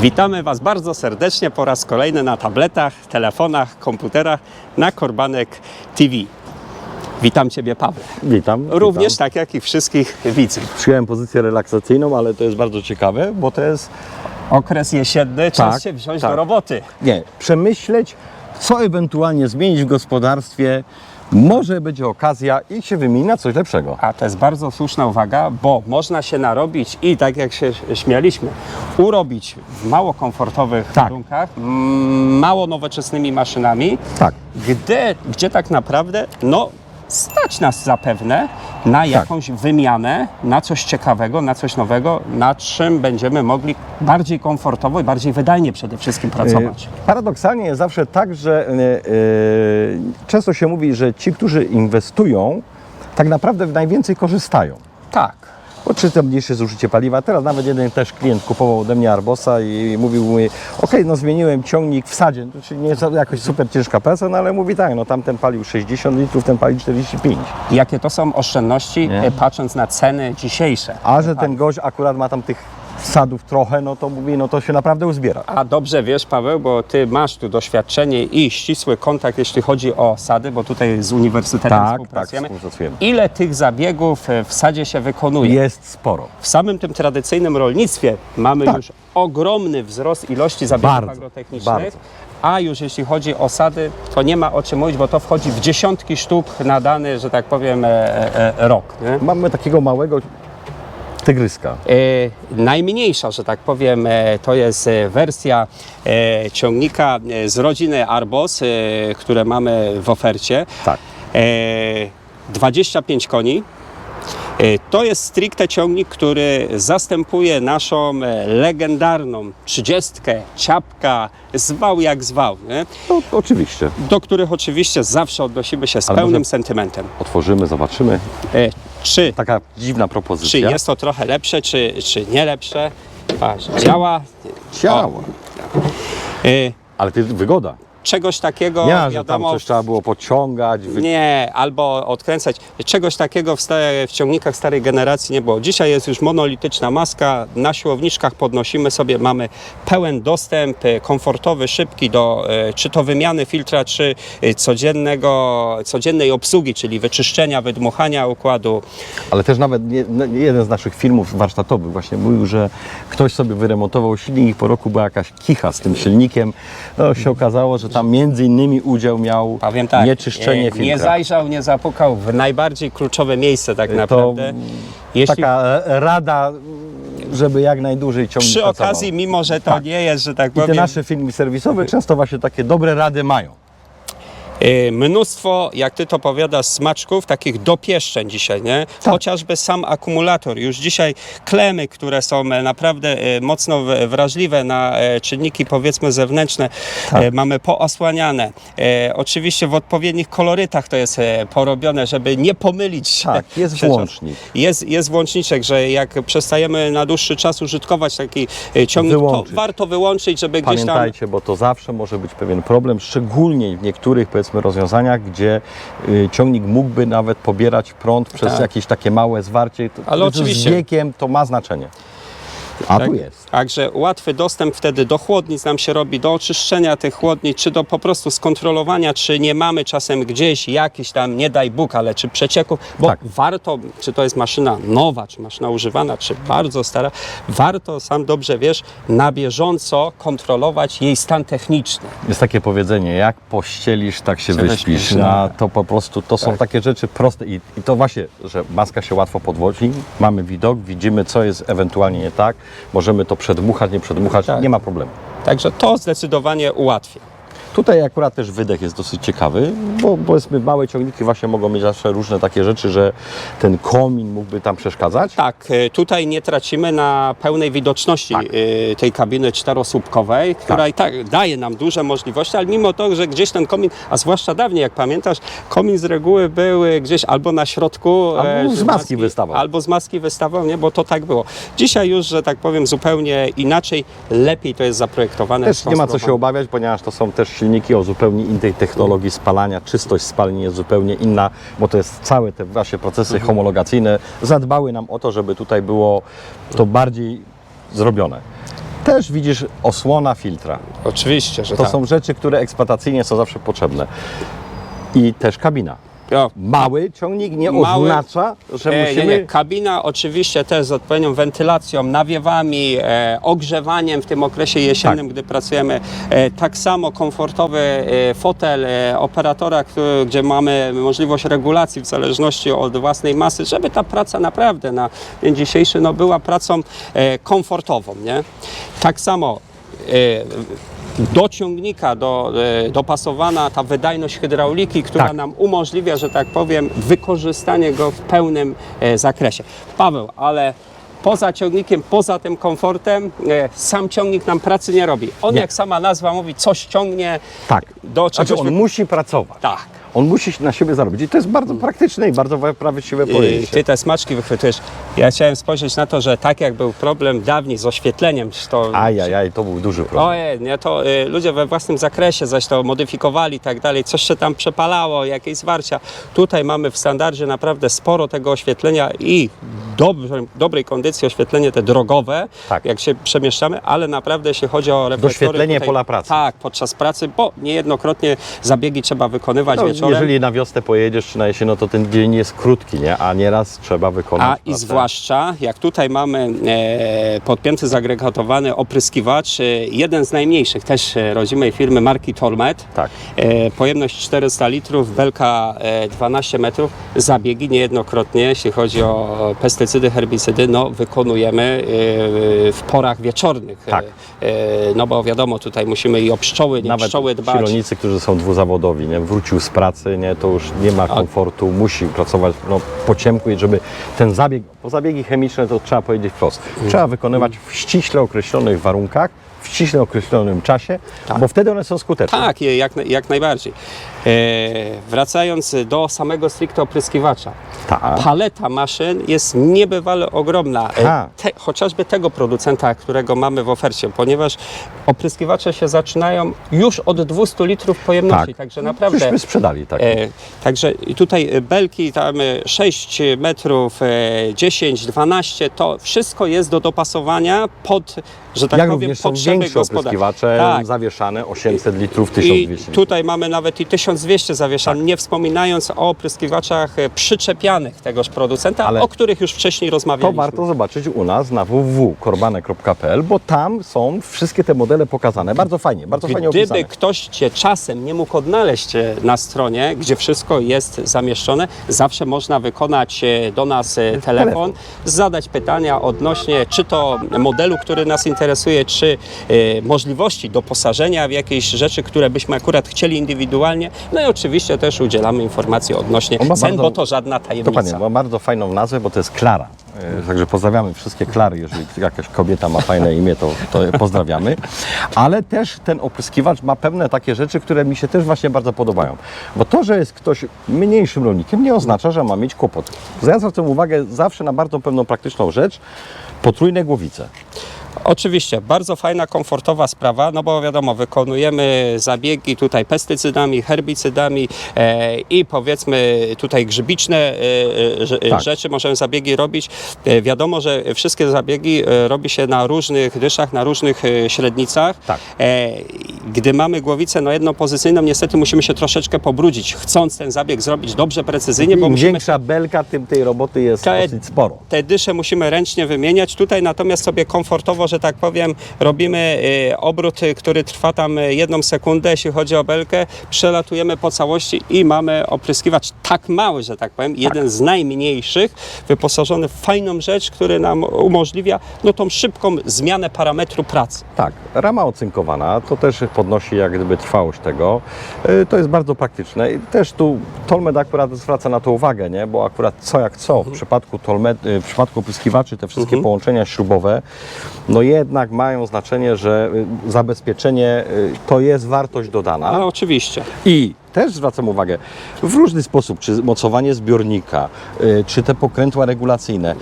Witamy Was bardzo serdecznie po raz kolejny na tabletach, telefonach, komputerach na Korbanek TV. Witam Ciebie, Paweł. Witam. Również witam. tak jak i wszystkich widzów. Przyjąłem pozycję relaksacyjną, ale to jest bardzo ciekawe, bo to jest Okres jesienny, czas Tak, się wziąć tak. do roboty. nie, przemyśleć, co ewentualnie zmienić w gospodarstwie. Może będzie okazja i się wymieni na coś lepszego. A to jest bardzo słuszna uwaga, bo można się narobić i tak jak się śmialiśmy, urobić w mało komfortowych Tak. warunkach, mało nowoczesnymi maszynami, Tak. gdzie, gdzie tak naprawdę no, stać nas zapewne na jakąś wymianę, na coś ciekawego, na coś nowego, na czym będziemy mogli bardziej komfortowo i bardziej wydajnie przede wszystkim pracować. E, Paradoksalnie jest zawsze tak, że e, często się mówi, że ci, którzy inwestują, tak naprawdę najwięcej korzystają. Tak. Bo czy to mniejsze zużycie paliwa. Teraz nawet jeden też klient kupował ode mnie Arbosa i mówił mi, okej, no zmieniłem ciągnik w sadzie, to czyli nie jest jakoś super ciężka praca, no ale mówi tak, no tamten palił 60 litrów, ten palił 45. Jakie to są oszczędności, Nie. e, patrząc na ceny dzisiejsze. A że ten gość akurat ma tam tych sadów trochę, no to mówi, no to się naprawdę uzbiera. A dobrze wiesz, Paweł, bo ty masz tu doświadczenie i ścisły kontakt, jeśli chodzi o sady, bo tutaj z uniwersytetem Tak, tak, współpracujemy. współpracujemy. Ile tych zabiegów e, w sadzie się wykonuje? Jest sporo. W samym tym tradycyjnym rolnictwie mamy Tak. już ogromny wzrost ilości zabiegów Bardzo, agrotechnicznych. bardzo. A już jeśli chodzi o sady, to nie ma o czym mówić, bo to wchodzi w dziesiątki sztuk na dany, że tak powiem, e, e, e, rok. Nie? Mamy takiego małego tygryska. E, najmniejsza, że tak powiem, e, to jest e, wersja ciągnika z rodziny Arbos, które mamy w ofercie. Tak. E, 25 koni. To jest stricte ciągnik, który zastępuje naszą legendarną trzydziestkę, ciapka, zwał jak zwał, nie? No, oczywiście. do których oczywiście zawsze odnosimy się z Ale pełnym sentymentem. Otworzymy, zobaczymy. Czy Taka dziwna czy propozycja. jest to trochę lepsze, czy, czy nie lepsze. Patrz, działa. Działa. Y, Ale to jest wygoda. Czegoś takiego, Nie, że tam coś trzeba było pociągać. Wy... nie, albo odkręcać. Czegoś takiego w, stare, w ciągnikach starej generacji nie było. Dzisiaj jest już monolityczna maska, na siłowniczkach podnosimy sobie, mamy pełen dostęp, y, komfortowy, szybki do y, czy to wymiany filtra, czy y, codziennego, codziennej obsługi, czyli wyczyszczenia, wydmuchania układu. Ale też nawet no, nie jeden z naszych filmów warsztatowych właśnie mówił, że ktoś sobie wyremontował silnik i po roku była jakaś kicha z tym silnikiem. No się okazało, że tam między innymi udział miał Powiem tak, nieczyszczenie nie, filtra. nie zajrzał, nie zapukał w najbardziej kluczowe miejsce tak naprawdę. Jeśli Taka e, rada, żeby jak najdłużej ciągnik przy pracował. okazji, mimo że to Tak. nie jest, że tak I te powiem, nasze filmy serwisowe często właśnie takie dobre rady mają. Y, mnóstwo, jak ty to powiadasz, smaczków, takich dopieszczeń dzisiaj, nie? Tak. Chociażby sam akumulator. Już dzisiaj klemy, które są e, naprawdę e, mocno wrażliwe na e, czynniki powiedzmy zewnętrzne, Tak. mamy poosłaniane. Oczywiście w odpowiednich kolorytach to jest porobione, żeby nie pomylić się. Tak, jest przecież. włącznik. Jest, jest włączniczek, że jak przestajemy na dłuższy czas użytkować taki ciągnik, Wyłączyć. to warto wyłączyć, żeby gdzieś tam... Pamiętajcie, bo to zawsze może być pewien problem, szczególnie w niektórych powiedzmy rozwiązaniach, gdzie y, ciągnik mógłby nawet pobierać prąd przez Tak. jakieś takie małe zwarcie. Ale oczywiście. Z wiekiem to ma znaczenie. A Tak? tu jest. Także łatwy dostęp wtedy do chłodnic nam się robi, do oczyszczenia tych chłodnic, czy do po prostu skontrolowania, czy nie mamy czasem gdzieś jakiś tam, nie daj Bóg, ale czy przecieków, bo Tak. warto, czy to jest maszyna nowa, czy maszyna używana, czy bardzo stara, warto, sam dobrze wiesz, na bieżąco kontrolować jej stan techniczny. Jest takie powiedzenie, jak pościelisz, tak się wyśpisz. wyśpisz, Na, no. to po prostu, to są takie rzeczy proste I, i to właśnie, że maska się łatwo podwozi, mamy widok, widzimy co jest ewentualnie nie tak, możemy to przedmuchać, nie przedmuchać, Tak. nie ma problemu. Także to zdecydowanie ułatwia. Tutaj akurat też wydech jest dosyć ciekawy, bo powiedzmy małe ciągniki właśnie mogą mieć zawsze różne takie rzeczy, że ten komin mógłby tam przeszkadzać. Tak, e, tutaj nie tracimy na pełnej widoczności Tak. e, tej kabiny czterosłupkowej, która i tak daje nam duże możliwości, ale mimo to, że gdzieś ten komin, a zwłaszcza dawniej, jak pamiętasz, komin z reguły był e, gdzieś albo na środku, Albo z maski wystawał. Albo z maski wystawał, nie, bo to tak było. Dzisiaj już, że tak powiem, zupełnie inaczej, lepiej to jest zaprojektowane. Też nie ma co się obawiać, ponieważ to są też silniki o zupełnie innej technologii spalania. Czystość spalin jest zupełnie inna, bo to jest całe te właśnie procesy Mhm. homologacyjne. Zadbały nam o to, żeby tutaj było to bardziej zrobione. Też widzisz osłona filtra. Oczywiście, że To tak. są rzeczy, które eksploatacyjnie są zawsze potrzebne. I też kabina. Mały ciągnik nie Mały- oznacza, że E, musimy... nie, nie. Kabina oczywiście też z odpowiednią wentylacją, nawiewami, e, ogrzewaniem w tym okresie jesiennym, Tak. gdy pracujemy. E, tak samo komfortowy e, fotel e, operatora, który, gdzie mamy możliwość regulacji w zależności od własnej masy, żeby ta praca naprawdę na dzień dzisiejszy no, była pracą e, komfortową. Nie? Tak samo e, do ciągnika do, e, dopasowana ta wydajność hydrauliki, która Tak. nam umożliwia, że tak powiem, wykorzystanie go w pełnym e, zakresie. Paweł, ale poza ciągnikiem, poza tym komfortem, e, sam ciągnik nam pracy nie robi. On, Nie. jak sama nazwa mówi, coś ciągnie Tak. do czegoś... Znaczy on wy- musi pracować. Tak. On musi na siebie zarobić. I to jest bardzo praktyczne i bardzo prawdziwe I pojęcie. ty te smaczki wychwytujesz. Ja chciałem spojrzeć na to, że tak jak był problem dawniej z oświetleniem, to Ajajaj, to był duży problem. Ojej, nie, to y, ludzie we własnym zakresie zaś to modyfikowali i tak dalej, coś się tam przepalało, jakieś zwarcia. Tutaj mamy w standardzie naprawdę sporo tego oświetlenia i dobrej, dobrej kondycji oświetlenie te drogowe, Tak. jak się przemieszczamy, ale naprawdę jeśli chodzi o reflektory... Doświetlenie tutaj, pola pracy. Tak, podczas pracy, bo niejednokrotnie zabiegi trzeba wykonywać No, wieczorem. Jeżeli na wiosnę pojedziesz czy na jesień, no to ten dzień jest krótki, nie? A nieraz trzeba wykonać A i pracę. zwłaszcza, jak tutaj mamy e, podpięty, zagregatowany opryskiwacz, e, jeden z najmniejszych, też e, rodzimej firmy marki Tormet. Tak. E, pojemność 400 litrów, belka e, 12 metrów. Zabiegi niejednokrotnie, jeśli chodzi o pestycydy, herbicydy, no wykonujemy e, w porach wieczornych. Tak. E, e, no bo wiadomo, tutaj musimy i o pszczoły, nie Nawet pszczoły ci dbać. rolnicy, którzy są dwuzawodowi, nie? wrócił z pracy, nie? to już nie ma komfortu, musi pracować no, po ciemku i żeby ten zabieg, bo zabiegi chemiczne to trzeba powiedzieć wprost, trzeba wykonywać w ściśle określonych warunkach, w ściśle określonym czasie, bo wtedy one są skuteczne. Tak, je- jak, jak najbardziej. E, wracając do samego stricte opryskiwacza. Tak. Paleta maszyn jest niebywale ogromna. E. Te, chociażby tego producenta, którego mamy w ofercie, ponieważ opryskiwacze się zaczynają już od 200 litrów pojemności, Tak. także naprawdę... Żeśmy sprzedali tak. E, także i tutaj belki tam e, 6 metrów, e, 10, 12, to wszystko jest do dopasowania pod, że tak Jak powiem, potrzeby gospodarstwa. opryskiwacze, Tak. zawieszane 800 litrów, I 1200 tutaj mamy nawet i 1200 zawieszanych, Tak. nie wspominając o opryskiwaczach e, przyczepianych tegoż producenta, Ale o których już wcześniej To rozmawialiśmy. warto zobaczyć u nas na www.korbane.pl, bo tam są wszystkie te modele pokazane. Bardzo fajnie, bardzo fajnie Gdyby opisane. ktoś Cię czasem nie mógł odnaleźć e, na stronie, gdzie wszystko jest zamieszczone, zawsze można wykonać e, do nas telefon, Telefon. zadać pytania odnośnie czy to modelu, który nas interesuje, czy e, możliwości doposażenia w jakieś rzeczy, które byśmy akurat chcieli indywidualnie. No i oczywiście też udzielamy informacji odnośnie On ma cen, bardzo- bo to żadna tajemnica. Dokładnie, ma bardzo fajną nazwę, bo to jest Klara. E, Także pozdrawiamy wszystkie Klary, jeżeli jakaś kobieta ma fajne imię, to, to je pozdrawiamy. Ale też ten opryskiwacz ma pewne takie rzeczy, które mi się też właśnie bardzo podobają. Bo to, że jest ktoś mniejszym rolnikiem, nie oznacza, że ma mieć kłopoty. Ja zwracam uwagę zawsze na bardzo pewną praktyczną rzecz, potrójne głowice. Oczywiście, bardzo fajna, komfortowa sprawa, no bo wiadomo, wykonujemy zabiegi tutaj pestycydami, herbicydami e, i powiedzmy tutaj grzybiczne e, e, Tak. rzeczy możemy zabiegi robić. E, wiadomo, że wszystkie zabiegi e, robi się na różnych dyszach, na różnych e, średnicach. Tak. E, gdy mamy głowicę no jednopozycyjną, niestety musimy się troszeczkę pobrudzić, chcąc ten zabieg zrobić dobrze, precyzyjnie, bo Im musimy większa belka, tym tej roboty jest Te- dosyć sporo. te dysze musimy ręcznie wymieniać. Tutaj natomiast sobie komfortowo, że tak powiem, robimy y, obrót, y, który trwa tam y, jedną sekundę, jeśli chodzi o belkę, przelatujemy po całości i mamy opryskiwacz tak mały, że tak powiem, jeden z najmniejszych, wyposażony w fajną rzecz, który nam umożliwia no, tą szybką zmianę parametru pracy. Tak, rama ocynkowana, to też podnosi jak gdyby trwałość tego. To jest bardzo praktyczne i też tu Tolmed akurat zwraca na to uwagę, nie? bo akurat co jak co, w przypadku Tolmed, w przypadku opryskiwaczy te wszystkie połączenia śrubowe, no jednak mają znaczenie, że y, zabezpieczenie y, to jest wartość dodana. Ale oczywiście. I też zwracam uwagę, w różny sposób, czy mocowanie zbiornika, y, czy te pokrętła regulacyjne,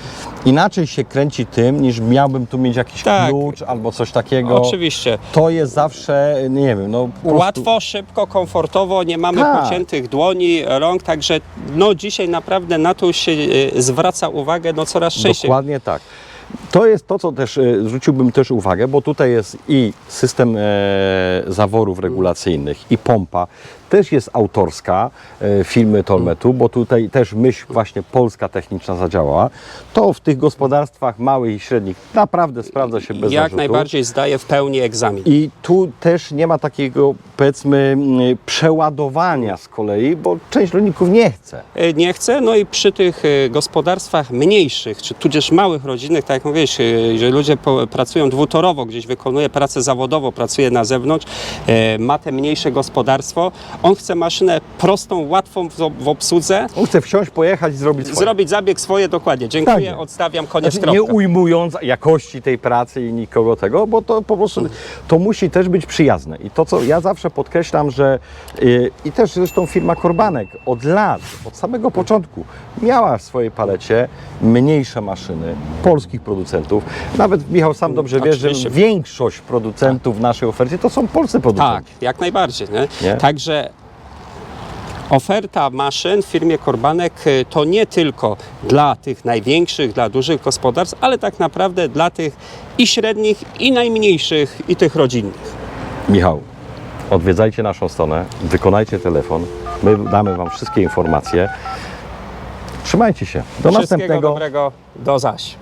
inaczej się kręci tym, niż miałbym tu mieć jakiś Tak. klucz albo coś takiego. Oczywiście. To jest zawsze, nie wiem, no prostu- Łatwo, szybko, komfortowo, nie mamy Tak. pociętych dłoni, rąk, także no dzisiaj naprawdę na to się zwraca uwagę no coraz częściej. Dokładnie tak. To jest to, co też e, zwróciłbym też uwagę, bo tutaj jest i system e, zaworów regulacyjnych, i pompa. Też jest autorska e, firmy Tolmetu, bo tutaj też myśl właśnie polska techniczna zadziałała. To w tych gospodarstwach małych i średnich naprawdę sprawdza się bez Jak zarzutu. najbardziej zdaje w pełni egzamin. I tu też nie ma takiego, powiedzmy, przeładowania z kolei, bo część rolników nie chce. E, nie chce. No i przy tych e, gospodarstwach mniejszych, czy tudzież małych rodzinnych, tak jak mówisz, e, że ludzie pracują dwutorowo, gdzieś wykonuje pracę zawodowo, pracuje na zewnątrz, e, ma te mniejsze gospodarstwo, on chce maszynę prostą, łatwą w, obsłudze, On chce wsiąść, pojechać i zrobić swoje. zrobić zabieg swoje dokładnie. Dziękuję, Tak. odstawiam, koniec, Znaczy, nie ujmując jakości tej pracy i nikogo tego, bo to po prostu to musi też być przyjazne. I to, co ja zawsze podkreślam, że y, i też zresztą firma Korbanek od lat, od samego początku miała w swojej palecie mniejsze maszyny polskich producentów. Nawet Michał sam dobrze wie, że Oczywiście. większość producentów w naszej ofercie to są polscy Tak, producenci. jak najbardziej. Nie? Nie? Także oferta maszyn w firmie Korbanek y, to nie tylko dla tych największych, dla dużych gospodarstw, ale tak naprawdę dla tych i średnich, i najmniejszych, i tych rodzinnych. Michał, odwiedzajcie naszą stronę, wykonajcie telefon, my damy Wam wszystkie informacje. Trzymajcie się. Do Wszystkiego następnego. dobrego, do zaś.